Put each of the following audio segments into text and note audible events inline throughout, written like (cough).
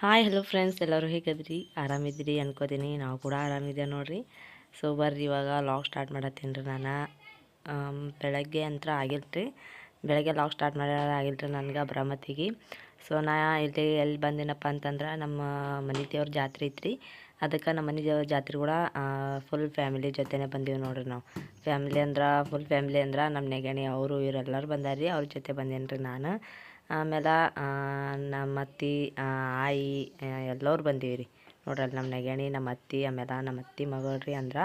Hi hello friends ಎಲ್ಲರೂ ಹೇಗದ್ರಿ ಆರಾಮಿದ್ದೀರಿ ಅನ್ಕೋತೀನಿ. ನಾವು ಕೂಡ ಆರಾಮಿದೆ ನೋಡ್ರಿ. ಸೊ ಬರ್ರಿ, ಇವಾಗ ಲಾಗ್ ಸ್ಟಾರ್ಟ್ ಮಾಡತ್ತೀನಿ ರೀ ನಾನು. ಬೆಳಗ್ಗೆ ಅಂತ ಆಗಿಲ್ರಿ. ಬೆಳಗ್ಗೆ ಲಾಗ್ ಸ್ಟಾರ್ಟ್ ಮಾಡ್ಯಾರ ಆಗಿಲ್ರಿ ನನಗೆ ಬ್ರಹ್ಮತಿಗೆ ಸೊ ನಾ ಇಲ್ಲಿ ಎಲ್ಲಿ ಬಂದಿನಪ್ಪ ಅಂತಂದ್ರೆ ನಮ್ಮ ಮನೆ ದೇವ್ರ ಜಾತ್ರೆ ಐತ್ರಿ. ಅದಕ್ಕೆ ನಮ್ಮ ಮನೆ ದೇವ್ರ ಜಾತ್ರೆ ಕೂಡ ಫುಲ್ ಫ್ಯಾಮಿಲಿ ಜೊತೆನೆ ಬಂದೀವಿ ನೋಡ್ರಿ ನಾವು. ಫ್ಯಾಮಿಲಿ ಅಂದ್ರೆ ಫುಲ್ ಫ್ಯಾಮಿಲಿ ಅಂದ್ರೆ ನಮ್ಮ ನೆಗಣಿ, ಅವರು, ಇವರೆಲ್ಲರೂ ಬಂದಾರ್ರಿ ಅವ್ರ ಜೊತೆ ಬಂದೇನಿ ರೀ ನಾನು. ಆಮೇಲೆ ನಮ್ಮ ಅತ್ತೆ ಆಯಿ ಎಲ್ಲರೂ ಬಂದೀವಿ ರೀ. ನೋಡ್ರಿ ನಮ್ಮ ನೆಗಣಿ, ನಮ್ಮ ಅತ್ತೆ, ಆಮೇಲೆ ನಮ್ಮ ಅತ್ತೆ ಮಗಳು ರೀ ಅಂದ್ರೆ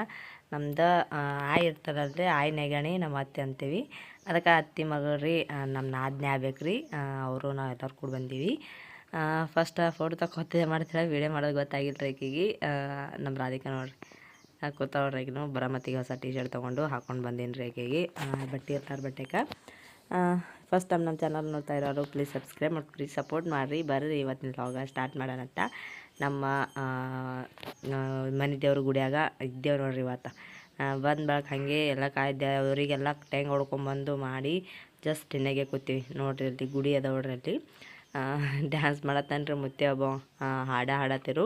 ನಮ್ದು ಆಯಿ ಇರ್ತಾರಲ್ಲ ರೀ ಆಯಿ ನೆಗಣಿ, ನಮ್ಮ ಅತ್ತೆ ಅಂತೀವಿ. ಅದಕ್ಕೆ ಅತ್ತೆ ಮಗಳು ರೀ ನಮ್ಮ ನಾದ್ನೇ ಆಗ್ಬೇಕು ರೀ. ಅವರು ನಾವು ಎಲ್ಲರೂ ಕೂಡ ಬಂದೀವಿ. ಫಸ್ಟ್ ಫೋಟೋ ತಗೊತಿದ್ದೆ ಮಾಡ್ತೀರ? ವೀಡಿಯೋ ಮಾಡೋದು ಗೊತ್ತಾಗಿಲ್ಲ ರೀ ನಮ್ಮ ರಾಧಿಕಾ ನೋಡ್ರಿ. ಕೂತವ್ರಿ ಆಕಿನು ಬರಮತ್ತಿಗೆ ಹೊಸ ಟಿ ಶರ್ಟ್ ತೊಗೊಂಡು ಹಾಕ್ಕೊಂಡು ಬಂದೀನಿ ರೀ ಬಟ್ಟೆ ಇರ್ತಾರೆ ಬಟ್ಟೆಗೆ ಫಸ್ಟ್ ಟೈಮ್ ನಮ್ಮ ಚಾನಲ್ ನೋಡ್ತಾ ಇರೋರು ಪ್ಲೀಸ್ ಸಬ್ಸ್ಕ್ರೈಬ್ ಮಾಡಿ ಪ್ಲೀಸ್ ಸಪೋರ್ಟ್ ಮಾಡಿರಿ. ಬರ್ರಿ ಇವತ್ತಿನ ಲಾಗ ಸ್ಟಾರ್ಟ್ ಮಾಡೋಣಂತ ನಮ್ಮ ಮನೆ ದೇವ್ರ ಗುಡಿಯಾಗ ಇದ್ದೇವ್ರು ನೋಡ್ರಿ ಇವತ್ತು. ಬಂದು ಬಳಕ ಹಾಗೆ ಎಲ್ಲ ಕಾಯ್ದೆ, ಅವರಿಗೆಲ್ಲ ಟೆಂಗ್ ಹೊಡ್ಕೊಂಬಂದು ಮಾಡಿ ಜಸ್ಟ್ ತಿನ್ನಗೆ ಕೂತೀವಿ. ನೋಡ್ರಿ ಅಲ್ಲಿ ಗುಡಿ ಅದ ಅಲ್ಲಿ. ಡ್ಯಾನ್ಸ್ ಮಾಡತ್ತನ್ರಿ ಮುತ್ತೆ ಒಬ್ಬ ಹಾಡ ಹಾಡತ್ತಿರು.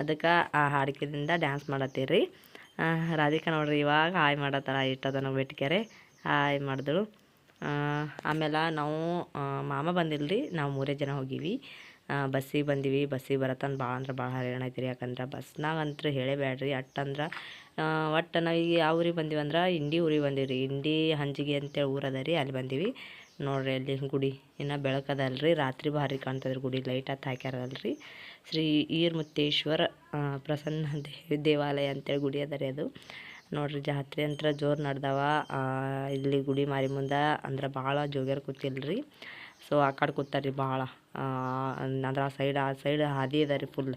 ಅದಕ್ಕೆ ಆ ಹಾಡಿಕೆದಿಂದ ಡ್ಯಾನ್ಸ್ ಮಾಡತ್ತೀರಿ. ರಾಧಿಕಾ ನೋಡ್ರಿ ಇವಾಗ ಹಾಯ್ ಮಾಡತ್ತಾರ ಇಟ್ಟದ ನಾವು ಬೆಟ್ಕೆರೆ ಹಾಯ್ ಮಾಡಿದ್ರು ಆಮೇಲೆ ನಾವು ಮಾಮ ಬಂದಿಲ್ರಿ, ನಾವು ಮೂರೇ ಜನ ಹೋಗೀವಿ. ಬಸ್ಸಿಗೆ ಬಂದೀವಿ, ಬಸ್ಸಿಗೆ ಬರತ್ತಂದು ಭಾಳ ಅಂದ್ರೆ ಭಾಳ ಹೈರಾಣ ಐತಿ ರೀ ಯಾಕಂದ್ರೆ ಬಸ್ನಾಗ ಅಂತೂ ಹೇಳೇ ಅಂದ್ರೆ ಒಟ್ಟು ನಾವು ಈಗ ಯಾವ ಊರಿಗೆ ಬಂದೀವಿ ಅಂದ್ರೆ ಇಂಡಿ ಊರಿಗೆ ಬಂದೀವಿ ರೀ ಇಂಡಿ ಹಂಜಿಗೆ ಅಂತೇಳಿ ಊರು ಅದ ರೀ ಅಲ್ಲಿ ಬಂದೀವಿ. ನೋಡ್ರಿ ಅಲ್ಲಿ ಗುಡಿ ಇನ್ನು ಬೆಳಕದಲ್ರಿ ರಾತ್ರಿ ಭಾರಿ ಕಾಣ್ತದ್ರಿ ಗುಡಿ, ಲೈಟ್ ಹತ್ತು ಹಾಕ್ಯಾರಲ್ರಿ. ಶ್ರೀ ಈರ್ಮುತ್ತೇಶ್ವರ ಪ್ರಸನ್ನ ದೇವಿ, ದೇವಾಲಯ ಅಂತೇಳಿ ಗುಡಿ ಅದ ರೀ ಅದು. ನೋಡ್ರಿ ಜಾತ್ರೆ ಅಂತ ಜೋರು ನಡ್ದವ. ಇಲ್ಲಿ ಗುಡಿ ಮಾರಿ ಮುಂದೆ ಅಂದ್ರೆ ಭಾಳ ಜೋಗ್ಯಾರ ಕೂತಿಲ್ರಿ. ಸೊ ಆ ಕಡೆ ಕೂತಾರ್ರಿ ಭಾಳ. ಅಂದ್ರೆ ಆ ಸೈಡ್ ಆ ಸೈಡ್ ಹಾದಿ ಅದ ಫುಲ್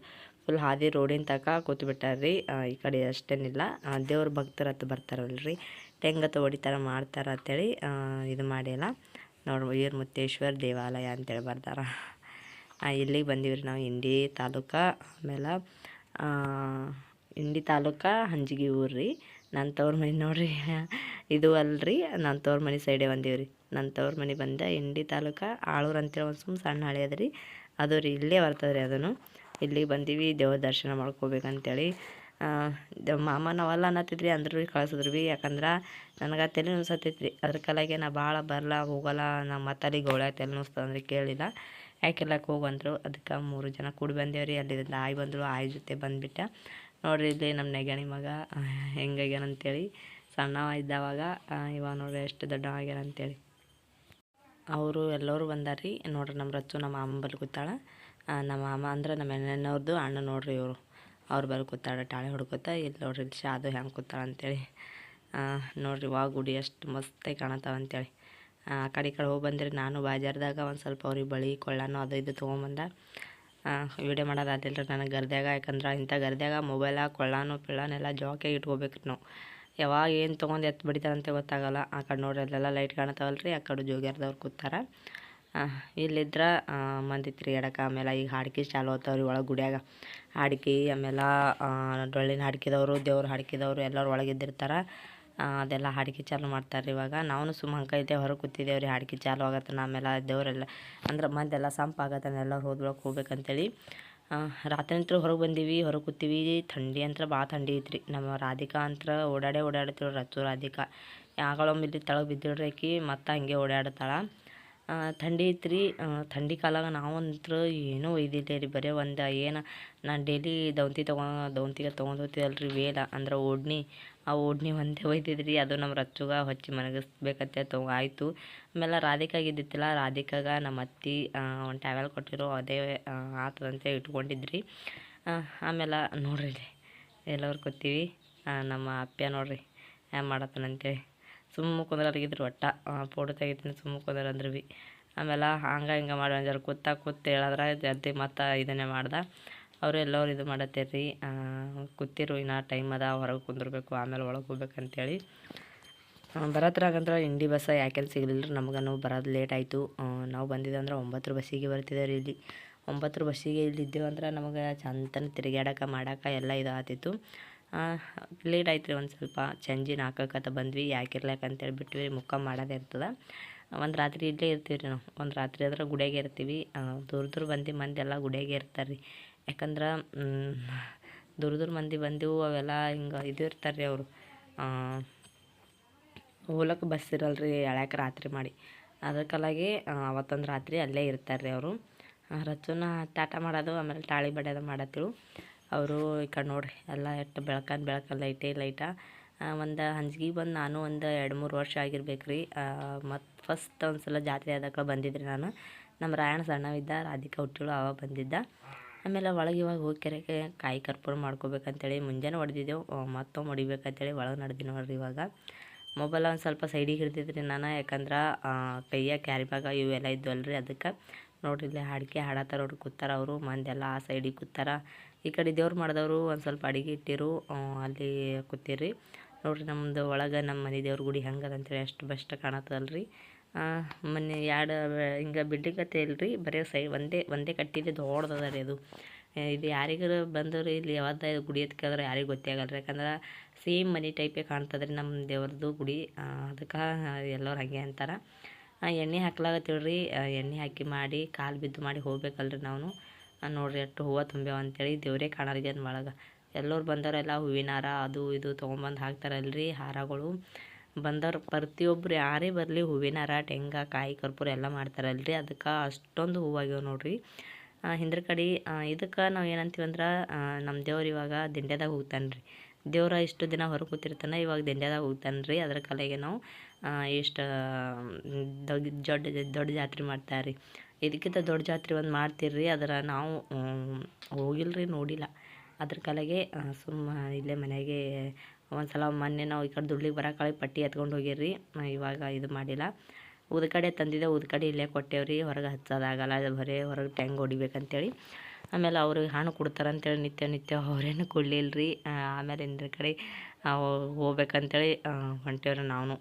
ಫುಲ್ ಹಾದಿ ರೋಡಿನ ತಕ ಕೂತು ಬಿಟ್ಟಾರ್ರಿ ಆ, ಈ ಕಡೆ ಅಷ್ಟೇನಿಲ್ಲ. ದೇವ್ರ ಭಕ್ತರ ಹತ್ತು ಬರ್ತಾರಲ್ರಿ. ತೆಂಗತ್ತು ಹೊಡಿತಾರ ಮಾಡ್ತಾರ ಅಂತೇಳಿ ಇದು ಮಾಡಿಲ್ಲ ನೋಡ್ರಿ ವೀರಮುತ್ತೇಶ್ವರ ದೇವಾಲಯ ಅಂತೇಳಿ ಬರ್ತಾರ ಇಲ್ಲಿಗೆ ಬಂದೀವಿ ನಾವು ಇಂಡಿ ತಾಲೂಕು ಆಮೇಲೆ ಇಂಡಿ ತಾಲೂಕು ಹಂಜಿಗಿ ಊರು ರೀ ನನ್ನ ತವ್ರ ಮನೆ ನೋಡ್ರಿ. (laughs) ಇದು ಅಲ್ರಿ ನನ್ನ ತವ್ರ ಮನೆ ಸೈಡೇ ಬಂದೀವಿ ರೀ ನನ್ನ ತವ್ರ ಮನೆ ಬಂದ ಇಂಡಿ ತಾಲೂಕು ಆಳೂರು ಅಂತೇಳಿ ಒಂದು ಸುಮ್ಮ ಸಣ್ಣ ಹಳೆ ಅದ ರೀ ಅದು ರೀ, ಇಲ್ಲೇ ಬರ್ತದೆ ರೀ ಅದನ್ನು. ಇಲ್ಲಿಗೆ ಬಂದೀವಿ, ದೇವ್ರ ದರ್ಶನ ಮಾಡ್ಕೋಬೇಕಂತೇಳಿ. ಮಾಮ ನಾವಲ್ಲ ಅನ್ನತ್ತಿದ್ರಿ ಅಂದ್ರೂ ಭೀ ಕಳ್ಸಿದ್ರು ಭೀ ಯಾಕಂದ್ರೆ ನನಗೆ ತಲೆ ನೋಸತ್ತೈತ್ರಿ ಅದ್ರ ಕಲಾಗೆ ನಾ ಭಾಳ ಬರಲ್ಲ ಹೋಗಲ್ಲ ನಮ್ಮ ಮತ್ತಲ್ಲಿ ಗೋಳ ತಲೆ ಅಂದ್ರೆ ಕೇಳಿಲ್ಲ. ಯಾಕೆಲ್ಲಕ್ಕೆ ಹೋಗಂದ್ರು ಅದಕ್ಕೆ ಮೂರು ಜನ ಕೂಡಿ ಬಂದೇವ್ರಿ. ಅಲ್ಲಿಂದ ಆಯ್ ಬಂದರು, ಆಯ್ ಜೊತೆ ಬಂದ್ಬಿಟ್ಟ. ನೋಡ್ರಿ ಇಲ್ಲಿ ನಮ್ಮ ನೆಗಣಿ ಮಗ ಹೆಂಗಾಗ್ಯಾನ ಅಂತೇಳಿ. ಸಣ್ಣವ ಇದ್ದಾವಾಗ ಇವಾಗ ನೋಡ್ರಿ ಎಷ್ಟು ದೊಡ್ಡವ ಆಗ್ಯಾನ ಅಂತೇಳಿ. ಅವರು ಎಲ್ಲರೂ ಬಂದಾರಿ ನೋಡ್ರಿ ನಮ್ಮ ರಚ್ಚು ನಮ್ಮ ಅಮ್ಮ ಬಲ್ ಕೂತಾಳ. ನಮ್ಮ ಮಾಮ ಅಂದ್ರೆ ನಮ್ಮ ಎಣ್ಣೆನವ್ರದ್ದು ಅಣ್ಣ ನೋಡ್ರಿ ಇವರು. ಅವ್ರು ಬಲ್ ಕೂತಾಳ, ಟಾಳೆ ಹೊಡ್ಕೋತಾ ಇಲ್ಲಿ ನೋಡ್ರಿ ಇಲ್ಲಿ ಶಾದು ಹೆಂಗೆ ಕೂತಾಳ ಅಂತೇಳಿ. ನೋಡ್ರಿ ವಾ ಗುಡಿ ಎಷ್ಟು ಮಸ್ತಾಗಿ ಕಾಣತ್ತಾವ ಅಂತೇಳಿ. ಆ ಕಡೆ ಈ ಕಡೆ ಹೋಗಿ ಬಂದ್ರಿ. ನಾನು ಬಾಜಾರ್ದಾಗ ಒಂದು ಸ್ವಲ್ಪ ಅವ್ರಿಗೆ ಬಳಿ ಕೊಳ್ಳನೋ ಅದು ಇದು ತೊಗೊಂಬಂದ. ವಿಡಿಯೋ ಮಾಡೋದು ಅದಿಲ್ಲ ರೀ ನನಗೆ ಗರ್ದ್ಯಾಗ, ಯಾಕಂದ್ರೆ ಇಂಥ ಗರ್ದ್ಯಾಗ ಮೊಬೈಲ ಕೊಳ್ಳಾನು ಪಿಳ್ಳಾನೆಲ್ಲ ಇಟ್ಕೋಬೇಕು ನಾವು. ಯಾವಾಗ ಏನು ತೊಗೊಂಡು ಎತ್ತು ಬಡಿತಾರಂತೆ ಗೊತ್ತಾಗಲ್ಲ. ಆ ಕಡೆ ನೋಡ್ರಿ, ಅಲ್ಲೆಲ್ಲ ಲೈಟ್ ಕಾಣತಾವಲ್ಲ ರೀ ಆ ಕಡೆ ಜೋಗ್ಯಾರ್ದವ್ರು ಕೂತಾರ. ಇಲ್ಲಿದ್ರೆ ಮಂದಿ ತಿರ್ಗಾಡಕ್ಕೆ ಆಮೇಲೆ ಈಗ ಹಾಡ್ಕಿ ಚಾಲು ಆತಾವ್ರಿ ಒಳಗೆ ಗುಡಿಯಾಗ. ಹಾಡ್ಕಿ, ಆಮೇಲೆ ಡೊಳ್ಳಿನ ಹಾಡ್ಕಿದವರು, ದೇವ್ರು ಹಾಡ್ಕಿದವರು ಎಲ್ಲರೂ ಒಳಗಿದ್ದಿರ್ತಾರೆ ಅದೆಲ್ಲ ಹಾಡಿಗೆ ಚಾಲು ಮಾಡ್ತಾರೆ ಇವಾಗ. ನಾವು ಸುಮ್ಮ ಹಂಗೆ ಇದ್ದೆ ಹೊರಗೆ ಕೂತಿದ್ದೇವೆ ರೀ, ಹಾಡಿಗೆ ಚಾಲು ಆಗತ್ತೆ ಆಮೇಲೆ ದೇವರೆಲ್ಲ. ಅಂದ್ರೆ ಮಂದೆಲ್ಲ ಸಂಪ್ ಎಲ್ಲ ಹೋದ್ರೊಳಗೆ ಹೋಗ್ಬೇಕಂತೇಳಿ. ರಾತ್ರಿ ಅಂತೂ ಹೊರಗೆ ಬಂದೀವಿ, ಹೊರಗೆ ಕೂತೀವಿ. ಥಂಡಿ ಅಂತ ಭಾಳ ಥಂಡಿ ಐತ್ರಿ. ನಮ್ಮ ರಾಧಿಕಾ ಅಂತ ಓಡಾಡೇ ಓಡಾಡ್ತೀವಿ ರತ್ತು ರಾಧಿಕಾ. ಯಾಗಳೊಮ್ಮೆ ಇಲ್ಲಿ ತಳಗೆ ಬಿದ್ದಿಡ್ರಿ ಆಕಿ, ಮತ್ತು ಹಂಗೆ ಓಡಾಡ್ತಾಳೆ ಥಂಡಿ ಐತ್ರಿ. ಥಂಡಿ ಕಾಲಾಗ ನಾವಂತೂ ಏನೂ ಒಯ್ದಿಲ್ಲ ರೀ, ಬರೀ ಒಂದು ಏನು. ನಾನು ಡೈಲಿ ದೌಂತಿ ತೊಗೊ, ದೌಂತಿಗೆ ತೊಗೊಂಡು ಹೋಗ್ತೀವಲ್ಲ ರೀ ವೇಲ. ಅಂದ್ರೆ ಓಡ್ನಿ ಆ ಓಡ್ನಿ ಒಂದೇ ಒಯ್ದಿದ್ರಿ, ಅದು ನಮ್ಮ ರಚ್ಚುಗ ಹೊಚ್ಚಿ ಮನಗಿಸ್ಬೇಕತ್ತೆ ತಗೊ, ಆಯಿತು. ಆಮೇಲೆ ರಾಧಿಕಾಗಿದ್ದಿತ್ತಿಲ್ಲ ರಾಧಿಕಾಗ ನಮ್ಮ ಅತ್ತಿ ಒಂದು ಟ್ಯಾವೆಲ್ ಕೊಟ್ಟಿರೋ, ಅದೇ ಆತದಂತೆ ಇಟ್ಕೊಂಡಿದ್ರಿ. ಆಮೇಲೆ ನೋಡ್ರಿ ಎಲ್ಲರೂ ಕೂತೀವಿ. ನಮ್ಮ ಅಪ್ಪ ನೋಡ್ರಿ ಏನು ಮಾಡತ್ತನಂತೇಳಿ. ಸುಮ್ಮ ಕುಂದ್ರಲ್ಗಿದ್ರು ಒಟ್ಟ ಫೋಟೋ ತೆಗಿತೀನಿ, ಸುಮ್ಮ ಕುಂದ್ರ ಅಂದ್ರೆ ಭೀ ಆಮೇಲೆ ಹಂಗೆ ಹಿಂಗೆ ಮಾಡಿ ಒಂದು ಕೂತ ಕೂತ್ ಹೇಳಿದ್ರೆ ಜಲ್ದಿ ಮತ್ತೆ ಇದನ್ನೇ ಮಾಡ್ದೆ. ಅವರು ಎಲ್ಲರು ಇದು ಮಾಡತ್ತೀರಿ ಕೂತಿರು, ಇನ್ನು ಟೈಮ್ ಅದ, ಹೊರಗೆ ಕುಂದಿರ್ಬೇಕು, ಆಮೇಲೆ ಒಳಗೆ ಹೋಗ್ಬೇಕಂತೇಳಿ. ಬರತ್ರಾಗಂದ್ರೆ ಇಂಡಿ ಬಸ್ಸ ಯಾಕೆಲ್ಲ ಸಿಗಲಿಲ್ಲ ರೀ ನಾವು ಬರೋದು ಲೇಟ್ ಆಯಿತು. ನಾವು ಬಂದಿದ್ದಂದ್ರೆ ಒಂಬತ್ತರ ಬಸ್ಸಿಗೆ ಬರ್ತಿದ್ದೆ ರೀ ಇಲ್ಲಿ. ಒಂಬತ್ತರ ಬಸ್ಸಿಗೆ ಇಲ್ಲಿ ಇದ್ದೇವೆ ಅಂದ್ರೆ ನಮಗೆ ಚಂದನ ತಿರುಗಾಡೋಕೆ ಮಾಡಕ್ಕೆ ಎಲ್ಲ ಇದು ಆತಿತ್ತು ಲೇಟ್ ಆಯ್ತು ರೀ ಒಂದು ಸ್ವಲ್ಪ ಚಂಜಿ ನಾಲ್ಕಕ್ಕತ್ತ ಬಂದ್ವಿ ಯಾಕಿರ್ಲಾಕ ಅಂತೇಳಿ ಬಿಟ್ವಿ, ಮುಖ ಮಾಡೋದೇ ಇರ್ತದೆ. ಒಂದು ರಾತ್ರಿ ಇಲ್ಲೇ ಇರ್ತೀವಿ ರೀ ನಾವು, ಒಂದು ರಾತ್ರಿ ಆದ್ರೆ ಗುಡಿಯಾಗೆ ಇರ್ತೀವಿ. ದೂರ ದೂರ ಬಂದು ಮಂದಿ ಎಲ್ಲ ಗುಡಿಯಾಗೆ ಇರ್ತಾರೆ ರೀ ಯಾಕಂದ್ರೆ ದೂರ ದೂರ ಮಂದಿ ಬಂದೆವು, ಅವೆಲ್ಲ ಹಿಂಗೆ ಇದು ಇರ್ತಾರೆ ರೀ ಅವರು. ಹೋಲಕ್ಕೆ ಬಸ್ ಇರಲ್ಲ ರೀ ಎಳ್ಯಾಕೆ ರಾತ್ರಿ ಮಾಡಿ. ಅದಕ್ಕಲಾಗಿ ಅವತ್ತೊಂದು ರಾತ್ರಿ ಅಲ್ಲೇ ಇರ್ತಾರೆ ರೀ ಅವರು ರಚುನ ತಾಟ ಮಾಡೋದು, ಆಮೇಲೆ ತಾಳಿ ಬಡಿಯೋದು ಮಾಡತ್ತಿರು ಅವರು ಈ ಕಡೆ ನೋಡ್ರಿ, ಎಲ್ಲ ಎಷ್ಟು ಬೆಳ್ಕನ್ ಬೆಳಕ ಲೈಟೇ ಲೈಟ. ಒಂದು ಹಂಚ್ಗೆ ಬಂದು ನಾನು ಒಂದು ಎರಡು ಮೂರು ವರ್ಷ ಆಗಿರ್ಬೇಕು ರೀ ಮತ್ತು ಫಸ್ಟ್ ಒಂದು ಸಲ ಜಾತ್ರೆ ಆದಾಗ ರೀ ನಾನು. ನಮ್ಮ ರಾಯಣ್ಣ ಸಣ್ಣವಿದ್ದ, ರಾಧಿಕಾ ಹುಟ್ಟಿಳು ಅವಾಗ ಬಂದಿದ್ದ. ಆಮೇಲೆ ಒಳಗೆ ಇವಾಗ ಹೋಗಿ ಕೆರೆಗೆ ಕಾಯಿ ಕರ್ಪೂರ ಮಾಡ್ಕೋಬೇಕಂತೇಳಿ ಮುಂಜಾನೆ ಹೊಡೆದಿದ್ದೆವು. ಮತ್ತೊಮ್ಮೆ ಹೊಡಿಬೇಕಂತೇಳಿ ಒಳಗೆ ನಡೆದಿ ನೋಡ್ರಿ ಇವಾಗ. ಮೊಬೈಲ್ ಒಂದು ಸ್ವಲ್ಪ ಸೈಡಿಗೆ ಹಿಡ್ದಿದ್ರಿ ನಾನು, ಯಾಕಂದ್ರೆ ಕೈಯಾಗ ಕ್ಯಾರಿ ಬ್ಯಾಗ ಇವೆಲ್ಲ ಇದ್ವಲ್ರಿ ಅದಕ್ಕೆ. ನೋಡ್ರಿ ಇಲ್ಲಿ ಹಾಡಿಕೆ ಹಾಡತ್ತಾರ ನೋಡ್ರಿ ಕೂತಾರ ಅವರು, ಮಂದೆಲ್ಲ ಆ ಸೈಡಿಗೆ ಕೂತಾರ. ಈ ಕಡೆ ದೇವ್ರು ಮಾಡಿದವರು ಒಂದು ಸ್ವಲ್ಪ ಅಡಿಗೆ ಇಟ್ಟಿರು ಅಲ್ಲಿ ಕೂತಿರಿ ನೋಡ್ರಿ ನಮ್ಮದು ಒಳಗೆ ನಮ್ಮ ಮನೆ ದೇವ್ರ ಗುಡಿ ಹೆಂಗದ ಅಂತೇಳಿ ಅಷ್ಟು ಬೆಸ್ಟ್ ಕಾಣತ್ತದಲ್ರಿ. ಮೊನ್ನೆ ಎರಡು ಹಿಂಗೆ ಬಿಲ್ಡಿಂಗ್ ಇಲ್ರಿ, ಬರೀ ಸೈ ಒಂದೇ ಒಂದೇ ಕಟ್ಟಿದೆ ದೊಡ್ಡದದ ರೀ ಅದು. ಇದು ಯಾರಿಗಾರು ಬಂದವ್ರು ಇಲ್ಲಿ ಯಾವ್ದು ಗುಡಿ ಅಂತ ಕೇಳಿದ್ರೆ ಯಾರಿಗೂ ಗೊತ್ತೇ ಆಗಲ್ಲ ರೀ ಯಾಕಂದ್ರೆ ಸೇಮ್ ಮನೆ ಟೈಪೇ ಕಾಣ್ತದೆ ರೀ ನಮ್ಮ ದೇವ್ರದ್ದು ಗುಡಿ. ಅದಕ್ಕೆ ಎಲ್ಲರೂ ಹಾಗೆ ಅಂತಾರೆ. ಎಣ್ಣೆ ಹಾಕ್ಲಾಗತ್ತೀವ್ರಿ ಎಣ್ಣೆ ಹಾಕಿ ಮಾಡಿ ಕಾಲು ಬಿದ್ದು ಮಾಡಿ ಹೋಗ್ಬೇಕಲ್ರಿ ನಾವು. ನೋಡ್ರಿ ಅಷ್ಟು ಹೂವು ತುಂಬ್ಯಾವ ಅಂತೇಳಿ ದೇವರೇ ಕಾಣಲ್ಗೇನು ಒಳಗೆ. ಎಲ್ಲರು ಬಂದವರೆಲ್ಲ ಹೂವಿನ ಹಾರ ಅದು ಇದು ತೊಗೊಂಬಂದು ಹಾಕ್ತಾರಲ್ರಿ ಹಾರಗಳು. ಬಂದವ್ರು ಪ್ರತಿಯೊಬ್ಬರು ಯಾರೇ ಬರಲಿ ಹೂವಿನ ಹಾರ ಟೆಂಗ ಕಾಯಿ, ಕರ್ಪೂರ ಎಲ್ಲ ಮಾಡ್ತಾರಲ್ರಿ. ಅದಕ್ಕೆ ಅಷ್ಟೊಂದು ಹೂವಾಗ್ಯಾವ ನೋಡ್ರಿ. ಹಿಂದ್ರ ಕಡೆ ಇದಕ್ಕೆ ನಾವು ಏನಂತೀವಿ ಅಂದ್ರೆ ನಮ್ಮ ದೇವ್ರು ಇವಾಗ ದಿಂಡ್ಯದಾಗ ಹೋಗ್ತಾನೆ ರೀ ದೇವ್ರ ಇಷ್ಟು ದಿನ ಹೊರಗೆ ಕೂತಿರ್ತಾನೆ, ಇವಾಗ ದಿಂಡ್ಯದಾಗ ಹೋಗ್ತಾನೆ ರೀ ಅದ್ರ ಕಲೆಗೆ ನಾವು ಇಷ್ಟು ದೊಡ್ಡ ದೊಡ್ಡ ದೊಡ್ಡ ಜಾತ್ರೆ ಮಾಡ್ತಾರೆ. ರೀ ಇದಕ್ಕಿಂತ ದೊಡ್ಡ ಜಾತ್ರೆ ಒಂದು ಮಾಡ್ತೀರಿ ಅದರ ನಾವು ಹೋಗಿಲ್ಲ ರೀ ನೋಡಿಲ್ಲ. ಅದ್ರ ಕಲೆಗೆ ಸುಮ್ಮ ಇಲ್ಲೇ ಮನೆಗೆ ಒಂದು ಸಲ ಮೊನ್ನೆ ನಾವು ಈ ಕಡೆ ದುಡ್ಲಿಗೆ ಬರೋಕಾಳಿ ಪಟ್ಟಿ ಎತ್ಕೊಂಡು ಹೋಗಿರಿ ಇವಾಗ ಇದು ಮಾಡಿಲ್ಲ. ಉದ್ಕಡೆ ತಂದಿದ್ದೆ ಉದ್ಕಡೆ ಇಲ್ಲೇ ಕೊಟ್ಟೇವ್ರಿ. ಹೊರಗೆ ಹಚ್ಚೋದಾಗಲ್ಲ ಅದು ಬರೀ ಹೊರಗೆ ಟ್ಯಾಂಗ್ ಹೊಡಿಬೇಕಂತೇಳಿ. ಆಮೇಲೆ ಅವ್ರಿಗೆ ಹಣ್ಣು ಕೊಡ್ತಾರಂತೇಳಿ ನಿತ್ಯ ನಿತ್ಯ ಅವ್ರೇನು ರೀ ಆಮೇಲೆ ಇಂದ್ರ ಕಡೆ ಹೋಗ್ಬೇಕಂತೇಳಿ ಹೊಂಟೇವ್ರಿ ನಾವು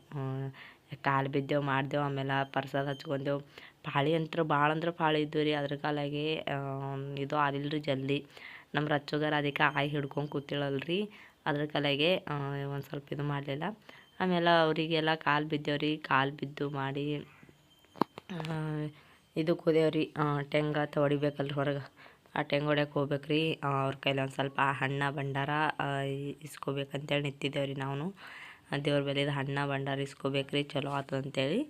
ಕಾಲು ಬಿದ್ದೆವು, ಮಾಡ್ದೆವು, ಆಮೇಲೆ ಪರ್ಸಾದ ಹಚ್ಕೊಂಡೆವು ಪಾಳಿ ಅಂತೂ ಭಾಳ ಅಂದ್ರೆ ಪಾಳಿ ಇದ್ವು ರೀ ಅದ್ರ ಕಾಲಾಗಿ ಇದು ಆಗಿಲ್ಲ ರೀ ಜಲ್ದಿ. ನಮ್ಮ ರಚ್ಚುಗಾರ ಅದಕ್ಕೆ ಆಯ್ ಹಿಡ್ಕೊಂಡು ಕೂತಿಳಲ್ರಿ. ಅದ್ರ ಕಲೆಗೆ ಒಂದು ಸ್ವಲ್ಪ ಇದು ಮಾಡಲಿಲ್ಲ. ಆಮೇಲೆ ಅವರಿಗೆಲ್ಲ ಕಾಲು ಬಿದ್ದೇವ್ರಿ. ಕಾಲು ಬಿದ್ದು ಮಾಡಿ ಇದು ಕುದೇವ್ರಿ. ಟೆಂಗ ಹೊಡಿಬೇಕಲ್ರಿ ಹೊರಗೆ. ಆ ಟೆಂಗ್ ಹೊಡ್ಯಕ್ಕೆ ಹೋಗ್ಬೇಕು ರೀ ಅವ್ರ ಕೈಲಿ ಒಂದು ಸ್ವಲ್ಪ ಹಣ್ಣ ಭಂಡಾರ ಇಸ್ಕೋಬೇಕಂತೇಳಿ ನಿಂತಿದ್ದೇವೆ ರೀ ನಾವು ದೇವ್ರ ಬೆಲೆದ ಹಣ್ಣ ಭಂಡಾರ ಇಸ್ಕೋಬೇಕು ರೀ ಚಲೋ ಆತು ಅಂತೇಳಿ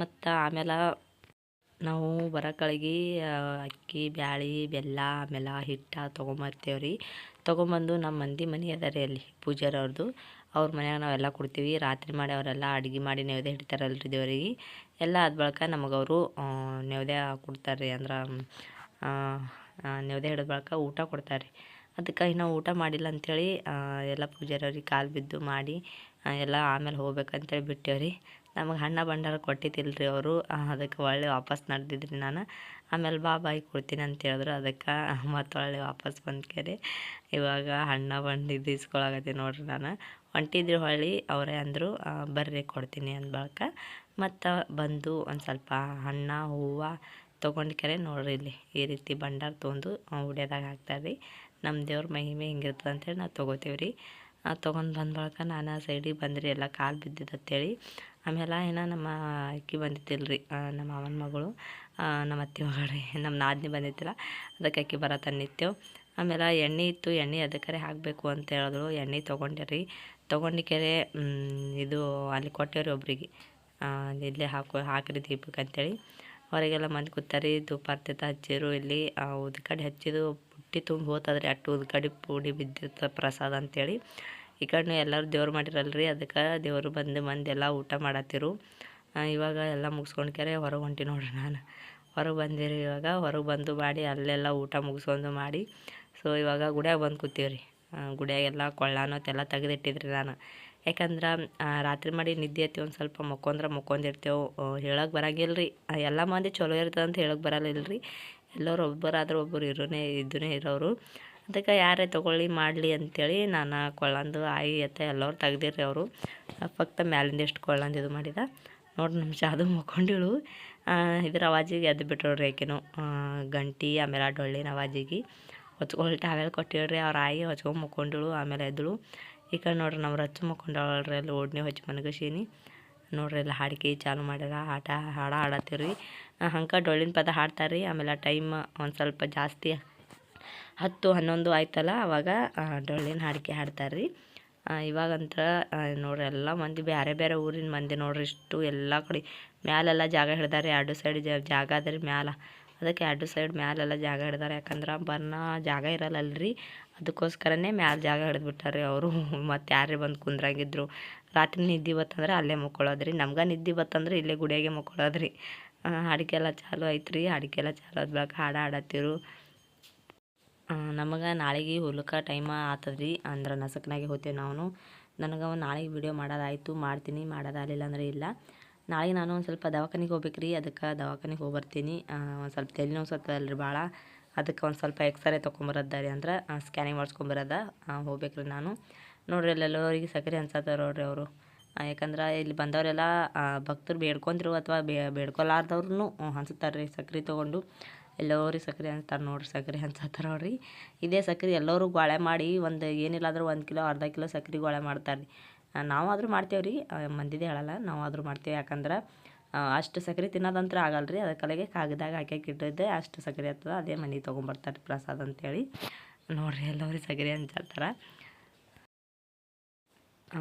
ಮತ್ತು ಆಮೇಲೆ ನಾವು ಬರೋಕಳಿಗೆ ಅಕ್ಕಿ, ಬ್ಯಾಳಿ, ಬೆಲ್ಲ, ಆಮೇಲೆ ಹಿಟ್ಟು ತೊಗೊಂಬರ್ತೇವೆ ರೀ. ತೊಗೊಂಬಂದು ನಮ್ಮ ಮಂದಿ ಮನೆ ಅದ ರೀ ಅಲ್ಲಿ ಪೂಜಾರವ್ರದ್ದು ಅವ್ರ ಮನ್ಯಾಗ ನಾವೆಲ್ಲ ಕೊಡ್ತೀವಿ. ರಾತ್ರಿ ಮಾಡಿ ಅವರೆಲ್ಲ ಅಡ್ಗೆ ಮಾಡಿ ನೈವೇದ್ಯ ಹಿಡ್ತಾರಲ್ರಿ ದೇವರಿಗೆ. ಎಲ್ಲ ಆದ ಬಳಿಕ ನಮಗೆ ಅವರು ನೈವೇದ್ಯ ಕೊಡ್ತಾರೆ ರೀ ಅಂದ್ರೆ ನೈವೇದ್ಯ ಹಿಡಿದ ಬಳಿಕ ಊಟ ಕೊಡ್ತಾರೆ ರೀ ಅದಕ್ಕೆ ಇನ್ನೂ ಊಟ ಮಾಡಿಲ್ಲ ಅಂಥೇಳಿ ಎಲ್ಲ ಪೂಜಾರವ್ರಿಗೆ ಕಾಲು ಬಿದ್ದು ಮಾಡಿ ಎಲ್ಲ ಆಮೇಲೆ ಹೋಗ್ಬೇಕಂತೇಳಿ ಬಿಟ್ಟೇವ್ರಿ. ನಮಗೆ ಹಣ್ಣ ಭಂಡಾರ ಕೊಟ್ಟಿದ್ದಿಲ್ಲ ಅವರು. ಅದಕ್ಕೆ ಒಳ್ಳೆ ವಾಪಸ್ ನಡೆದಿದ್ರಿ ನಾನು. ಆಮೇಲೆ ಬಾ ಬಾಯಿ ಕೊಡ್ತೀನಿ ಅಂತ ಹೇಳಿದ್ರು. ಅದಕ್ಕೆ ಮತ್ತೆ ಒಳ್ಳೆ ವಾಪಸ್ ಬಂದು ಕೇರಿ. ಇವಾಗ ಹಣ್ಣ ಬಂದು ಇದು ಇಸ್ಕೊಳಕತ್ತೀನಿ ನೋಡ್ರಿ ನಾನು. ಹೊಂಟಿದ್ರಿ ಹೊಳ್ಳಿ, ಅವರೇ ಅಂದರು ಬರ್ರಿ ಕೊಡ್ತೀನಿ ಅಂದ ಬಳಿಕ. ಮತ್ತು ಬಂದು ಒಂದು ಸ್ವಲ್ಪ ಹಣ್ಣ, ಹೂವು ತೊಗೊಂಡು ಕೆರೆ ನೋಡ್ರಿ ಇಲ್ಲಿ. ಈ ರೀತಿ ಭಂಡಾರ ತೊಗೊಂಡು ಉಡ್ಯೋದಾಗ ಹಾಕ್ತಾರೆ ರೀ ನಮ್ಮ ದೇವ್ರ ಮಹಿಮೆ ಹಿಂಗಿರ್ತದೆ ಅಂತೇಳಿ ನಾವು ತೊಗೋತೀವಿ ರೀ ತೊಗೊಂಡು ಬಂದ ಬಳಿಕ ನಾನು ಸೈಡಿಗೆ ಬಂದ್ರಿ, ಎಲ್ಲ ಕಾಲು ಬಿದ್ದಿದ್ದು ಅಂತೇಳಿ. ಆಮೇಲೆ ಏನೋ ನಮ್ಮ ಅಕ್ಕಿ ಬಂದಿತ್ತಿಲ್ಲ ರೀ ನಮ್ಮ ಮಾವನ ಮಗಳು ನಮ್ಮ ಅತ್ತೆ ಮಗಳು, (laughs) ನಮ್ಮ ನಾದಿನಿ ಬಂದಿತ್ತಿಲ್ಲ ಅದಕ್ಕೆ ಅಕ್ಕಿ ಬರ ನಿತ್ಯವು ಆಮೇಲೆ ಎಣ್ಣೆ ಇತ್ತು, ಎಣ್ಣೆ ಅದಕ್ಕರೆ ಹಾಕಬೇಕು ಅಂತ ಹೇಳಿದ್ರು. ಎಣ್ಣೆ ತೊಗೊಂಡೆ ರೀ. ತೊಗೊಂಡಿಕೆರೆ ಇದು ಅಲ್ಲಿ ಕೊಟ್ಟೇವ್ರಿ ಒಬ್ಬರಿಗೆ ಇಲ್ಲೇ ಹಾಕೋ, ಹಾಕಿರಿ ದೀಪಕ್ಕೆ ಅಂತೇಳಿ. ಹೊರಗೆಲ್ಲ ಮಂದಿ ಕೂತಾರಿ, ಧೂಪ ಹತ್ತೈತೆ, ಹಚ್ಚಿರು ಇಲ್ಲಿ. ಉದ್ಕಡೆ ಹಚ್ಚಿದ್ದು ಪುಟ್ಟಿ ತುಂಬ ಹೋತದ್ರಿ. ಅಟ್ಟು ಉದ್ಕಡೆ ಪುಡಿ ಬಿದ್ದಿರ್ತದೆ ಪ್ರಸಾದ ಅಂತೇಳಿ. ಈ ಕಡೆ ಎಲ್ಲರೂ ದೇವ್ರು ಮಾಡಿರಲ್ರಿ, ಅದಕ್ಕೆ ದೇವರು ಬಂದು ಎಲ್ಲ ಊಟ ಮಾಡತ್ತಿರು ಇವಾಗ ಎಲ್ಲ ಮುಗಿಸ್ಕೊಂಡು ಕೆರೆ ಹೊರಗೆ ಹೊಂಟಿ ನೋಡ್ರಿ ನಾನು. ಹೊರಗೆ ಬಂದಿರಿ ಇವಾಗ, ಹೊರಗೆ ಬಂದು ಮಾಡಿ ಅಲ್ಲೆಲ್ಲ ಊಟ ಮುಗಿಸ್ಕೊಂಡು ಮಾಡಿ. ಸೊ ಇವಾಗ ಗುಡಿಯಾಗ ಬಂದು ಕೂತೀವ್ರಿ. ಗುಡಿಯಾಗೆಲ್ಲ ಕೊಳ್ಳಾನು ತೆಗೆದಿಟ್ಟಿದ್ರಿ ನಾನು. ಯಾಕಂದ್ರೆ ರಾತ್ರಿ ಮಾಡಿ ನಿದ್ದೆ ಐತಿ, ಒಂದು ಸ್ವಲ್ಪ ಮಕ್ಕೊಂದ್ರೆ ಮಕ್ಕೊಂಡಿರ್ತೇವೆ. ಹೇಳೋಕೆ ಬರಂಗಿಲ್ಲ ರೀ ಎಲ್ಲ ಮಂದಿ ಚಲೋ ಇರ್ತದೆ ಅಂತ ಹೇಳೋಕೆ ಬರಲ್ಲ ರೀ ಎಲ್ಲರೂ ಒಬ್ಬರಾದ್ರೆ ಒಬ್ಬರು ಇರೋನೇ, ಇದ್ದನೇ ಇರೋರು. ಅದಕ್ಕೆ ಯಾರೇ ತೊಗೊಳ್ಳಿ, ಮಾಡಲಿ ಅಂಥೇಳಿ ನಾನು ಕೊಳ್ಳಂದು, ಆಯಿ ಎತ್ತ ಎಲ್ಲರೂ ತೆಗ್ದಿರ್ರಿ ಅವರು. ಫಕ್ತ ಮ್ಯಾಲಿಂದ ಎಷ್ಟು ಕೊಳ್ಳಂದು ಇದು ಮಾಡಿದ? ನೋಡಿ ನಮ್ಮ ಚಾದು ಮಕ್ಕೊಂಡಿಳು. ಇದ್ರ ಅವಾಜಿಗೆ ಎದ್ದು ಬಿಟ್ಟೋಳ್ರಿ ಆಕೆನು. ಗಂಟಿ, ಆಮೇಲೆ ಡೊಳ್ಳಿನ ಅವಾಜಿಗೆ ಹೊಚ್ಕೊಳ್ ಟಾವೆಲ್ ಕೊಟ್ಟಿಳ್ರಿ, ಅವ್ರ ಆಯಿ ಹೊಚ್ಕೊಂಡು ಮಕ್ಕೊಂಡಿಳು, ಆಮೇಲೆ ಎದ್ದಳು ಈ ಕಡೆ ನೋಡ್ರಿ ನಮ್ಮ ರಚ್ಚು ಮಕ್ಕೊಂಡಾಳ್ರಿ ಅಲ್ಲಿ ಓಡ್ನೆ ಹೊಚ್ಚಿ ಮನಗಸೀನಿ. ನೋಡ್ರಿ ಎಲ್ಲ ಹಾಡಿಕೆ ಚಾಲು ಮಾಡ್ಯಾರ, ಆಟ ಹಾಡ ಹಾಡತ್ತೀವಿ ರೀ ಹಂಗೆ ಡೊಳ್ಳಿನ ಪದ ಹಾಡ್ತಾರೆ ರೀ ಆಮೇಲೆ ಟೈಮ್ ಒಂದು ಸ್ವಲ್ಪ ಜಾಸ್ತಿ ಹತ್ತು ಹನ್ನೊಂದು ಆಯ್ತಲ್ಲ, ಅವಾಗ ಡೊಳ್ಳಿನ ಹಾಡಿಕೆ ಹಾಡ್ತಾರೆ ರೀ ಇವಾಗಂತ ನೋಡ್ರಿ, ಎಲ್ಲ ಮಂದಿ ಬೇರೆ ಬೇರೆ ಊರಿನ ಮಂದಿ ನೋಡ್ರಿ, ಇಷ್ಟು ಎಲ್ಲ ಕಡೆ ಮ್ಯಾಲೆಲ್ಲ ಜಾಗ ಹಿಡ್ದಾರೆ ಎರಡು ಸೈಡ್ ಜಾಗ ಅದ ರೀ ಮ್ಯಾಲ. ಅದಕ್ಕೆ ಎರಡು ಸೈಡ್ ಮ್ಯಾಲೆಲ್ಲ ಜಾಗ ಹಿಡ್ದಾರೆ, ಯಾಕಂದ್ರೆ ಬರ್ನ ಜಾಗ ಇರಲ್ಲಲ್ರಿ. ಅದಕ್ಕೋಸ್ಕರನೇ ಮ್ಯಾಲೆ ಜಾಗ ಹಿಡಿದ್ಬಿಟ್ಟಾರೆ ಅವರು. (laughs) ಮತ್ತು ಯಾರೇ ಬಂದು ಕುಂದ್ರಾಗಿದ್ರು. ರಾತ್ರಿ ನಿದ್ದೆ ಬತ್ತಂದ್ರೆ ಅಲ್ಲೇ ಮುಕ್ಕೊಳ್ಳೋದ್ರಿ ನಮ್ಗೆ ನಿದ್ದೆ ಬತ್ತಂದ್ರೆ ಇಲ್ಲೇ ಗುಡಿಯಾಗೆ ಮುಕ್ಕೊಳ್ಳೋದ್ರಿ ಅಡಿಕೆ ಎಲ್ಲ ಚಾಲು ಐತ್ರಿ ಅಡಿಕೆ ಎಲ್ಲ ಚಾಲು ಆದ ಬಳಿಕ ಹಾಡು ಹಾಡತ್ತಿರು. ನಮಗೆ ನಾಳೆಗೆ ಹೊಲಕ್ಕೆ ಟೈಮ ಆತದ್ರಿ. ಅಂದ್ರೆ ನಸಕ್ನಾಗೆ ಹೋಗ್ತೇವೆ ನಾವು ನನಗೆ ನಾಳೆಗೆ ವಿಡಿಯೋ ಮಾಡೋದಾಯಿತು. ಮಾಡ್ತೀನಿ. ಮಾಡೋದಾಗಲಿಲ್ಲ ಅಂದ್ರೆ ಇಲ್ಲ. ನಾಳೆಗೆ ನಾನು ಒಂದು ಸ್ವಲ್ಪ ದವಾಖಾನಿಗೆ ಹೋಗ್ಬೇಕ್ರಿ. ಅದಕ್ಕೆ ದವಾಖಾನಿಗೆ ಹೋಗ್ಬರ್ತೀನಿ ಒಂದು ಸ್ವಲ್ಪ ತಲೆ ನೋವು ಸತ್ತಲ್ರಿ ಭಾಳ ಅದಕ್ಕೆ ಒಂದು ಸ್ವಲ್ಪ ಎಕ್ಸ್ರೇ ತೊಗೊಂಬರದ್ದಾರಿ ಅಂದ್ರೆ ಸ್ಕ್ಯಾನಿಂಗ್ ಮಾಡಿಸ್ಕೊಂಬರದ. ಹೋಗ್ಬೇಕ್ರಿ ನಾನು. ನೋಡ್ರಿ ಎಲ್ಲೆಲ್ಲೋರಿಗೆ ಸಕ್ಕರೆ ಅನ್ಸತ್ತಾರ ನೋಡ್ರಿ ಅವರು. ಯಾಕಂದ್ರೆ ಇಲ್ಲಿ ಬಂದವರೆಲ್ಲ ಭಕ್ತರು ಬೇಡ್ಕೊಂಡ್ರು ಅಥವಾ ಬೇಡ್ಕೊಲಾರ್ದವ್ರು ಹಂಚ್ತಾರೆ ರೀ ಸಕ್ರೆ ತೊಗೊಂಡು. ಎಲ್ಲರಿಗೆ ಸಕ್ರೆ ಅಂತಾರೆ ನೋಡ್ರಿ ಸಕ್ರೆ ಹಂಚತ್ತಾರ ನೋಡ್ರಿ ಇದೇ ಸಕ್ರೆ ಎಲ್ಲರೂ ಗೋಳೆ ಮಾಡಿ ಒಂದು ಏನಿಲ್ಲ ಅಂದ್ರೆ ಒಂದು ಕಿಲೋ, ಅರ್ಧ ಕಿಲೋ ಸಕ್ರೆ ಗೋಳೆ ಮಾಡ್ತಾರೆ ರೀ ನಾವಾದರೂ ಮಾಡ್ತೇವೆ ರೀ ಮಂದಿದೇ ಹೇಳಲ್ಲ, ನಾವಾದರೂ ಮಾಡ್ತೇವೆ. ಯಾಕಂದ್ರೆ ಅಷ್ಟು ಸಕ್ರೆ ತಿನ್ನೋದಂತ್ರ ಆಗಲ್ಲ ರೀ ಅದಕ್ಕಲೆಗೆ ಕಾಗದಾಗ ಹಾಕಿ ಇಟ್ಟಿದ್ದೆ, ಅಷ್ಟು ಸಕ್ರೆ ಆಗ್ತದೆ ಅದೇ ಮನೆಗೆ ತೊಗೊಂಬರ್ತಾರೆ ಪ್ರಸಾದ ಅಂತೇಳಿ. ನೋಡ್ರಿ ಎಲ್ಲರಿಗೆ ಸಕ್ರೆ ಹಂಚತ್ತಾರ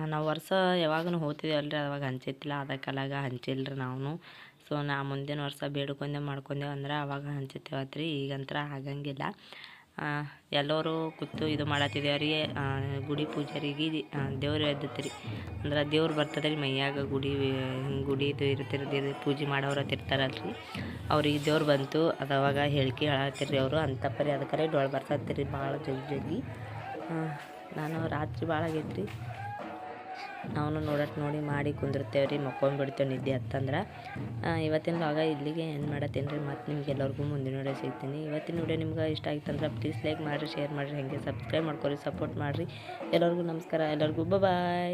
ನಾವು ವರ್ಷ ಯಾವಾಗೂ ರೀ ಅವಾಗ ಹಂಚಿತ್ತಿಲ್ಲ ಅದಕ್ಕೆಲ್ಲಾಗ ಹಂಚಿಲ್ಲ ರೀ ನಾವು ಸೊ ನಾ ಮುಂದಿನ ವರ್ಷ ಬೇಡ್ಕೊಂಡೆ ಮಾಡ್ಕೊಂಡೆ ಅಂದ್ರೆ ಅವಾಗ ಹಂಚುತ್ತೇವತ್ರಿ ಈಗಂತರ ಆಗಂಗಿಲ್ಲ. ಎಲ್ಲರೂ ಕೂತು ಇದು ಮಾಡತ್ತಿದ್ದೇವ್ರಿ ಗುಡಿ ಪೂಜಾರಿಗೆ ದೇವ್ರು ಎದ್ದತ್ರಿ. ಅಂದ್ರೆ ದೇವ್ರು ಬರ್ತದೆ ರೀ ಮೈಯಾಗ ಗುಡಿ ಗುಡಿದು ಇರ್ತಿರ್ದು ಪೂಜೆ ಮಾಡೋರು ಇರ್ತಾರಲ್ರಿ. ಅವ್ರಿಗೆ ದೇವ್ರು ಬಂತು, ಅದು ಅವಾಗ ಹೇಳಿಕೆ ಹೇಳತ್ತಿರ್ರಿ ಅವರು, ಅಂತ ಪರಿ ಅದಕ್ಕರೆ ಡೊಳ್ ಬರ್ತೈತೆ ಭಾಳ ಜಗ್ಗಿ ಜಲ್ದಿ ನಾನು ರಾತ್ರಿ ಭಾಳ ಆಗೈತ್ರಿ. ನಾವು ನೋಡಕ್ಕೆ ನೋಡಿ ಮಾಡಿ ಕುಂದಿರ್ತೇವೆ ರೀ ಮಕ್ಕೊಂಡ್ಬಿಡ್ತೇವೆ ನಿದ್ದೆ ಹತ್ತಂದ್ರೆ. ಇವತ್ತಿನ ಭಾಗ ಇಲ್ಲಿಗೆ ಏನು ಮಾಡತ್ತೇನೆ ರೀ, ಮತ್ತು ನಿಮ್ಗೆ ಎಲ್ಲರಿಗೂ ಮುಂದಿನ ವಿಡಿಯೋ ಸಿಗ್ತೀನಿ. ಇವತ್ತಿನ ವಿಡಿಯೋ ನಿಮ್ಗೆ ಇಷ್ಟ ಆಯ್ತಂದ್ರೆ ಪ್ಲೀಸ್ ಲೈಕ್ ಮಾಡಿರಿ ಶೇರ್ ಮಾಡಿರಿ, ಹಾಗೆ ಸಬ್ಸ್ಕ್ರೈಬ್ ಮಾಡ್ಕೊರಿ ಸಪೋರ್ಟ್ ಮಾಡಿರಿ. ಎಲ್ಲರಿಗೂ ನಮಸ್ಕಾರ, ಎಲ್ಲರಿಗೂ ಬಾಯ್